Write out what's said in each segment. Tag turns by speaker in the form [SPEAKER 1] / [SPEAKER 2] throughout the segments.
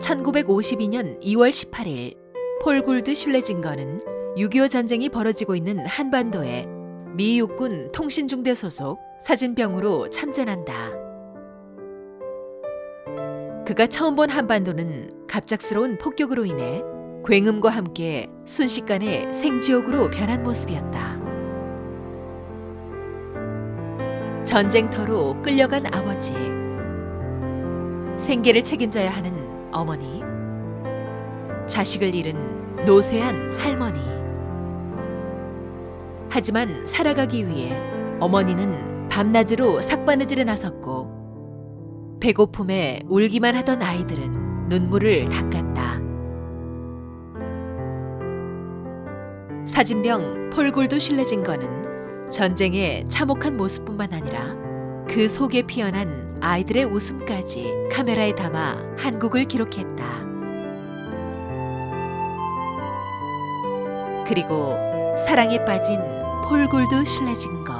[SPEAKER 1] (1952년 2월 18일) 폴 굴드 슐레징거는 6.25 전쟁이 벌어지고 있는 한반도에 미 육군 통신중대 소속 사진병으로 참전한다. 그가 처음 본 한반도는 갑작스러운 폭격으로 인해 굉음과 함께 순식간에 생지옥으로 변한 모습이었다. 전쟁터로 끌려간 아버지, 생계를 책임져야 하는 어머니, 자식을 잃은 노쇠한 할머니. 하지만 살아가기 위해 어머니는 밤낮으로 삭바느질에 나섰고 배고픔에 울기만 하던 아이들은 눈물을 닦았다. 사진병 폴골도 실내진 거는 전쟁의 참혹한 모습뿐만 아니라 그 속에 피어난 아이들의 웃음까지 카메라에 담아 한국을 기록했다. 그리고 사랑에 빠진 폴골드 실내진 거.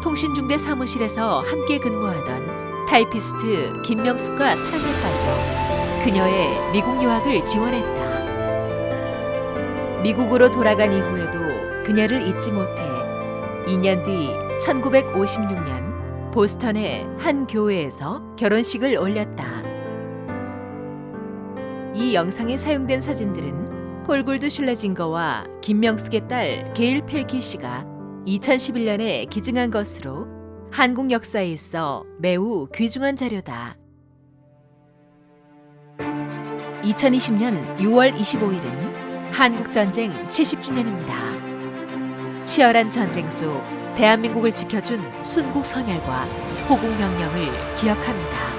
[SPEAKER 1] 통신중대 사무실에서 함께 근무하던 타이피스트 김명숙과 사랑에 빠져 그녀의 미국 유학을 지원했다. 미국으로 돌아간 이후에도 그녀를 잊지 못해 2년 뒤 1956년 보스턴의 한 교회에서 결혼식을 올렸다. 이 영상에 사용된 사진들은 폴골드 슐레징거와 김명숙의 딸 게일 펠키 씨가 2011년에 기증한 것으로 한국 역사에 있어 매우 귀중한 자료다. 2020년 6월 25일은 한국전쟁 70주년입니다. 치열한 전쟁 속 대한민국을 지켜준 순국 선열과 호국 명령을 기억합니다.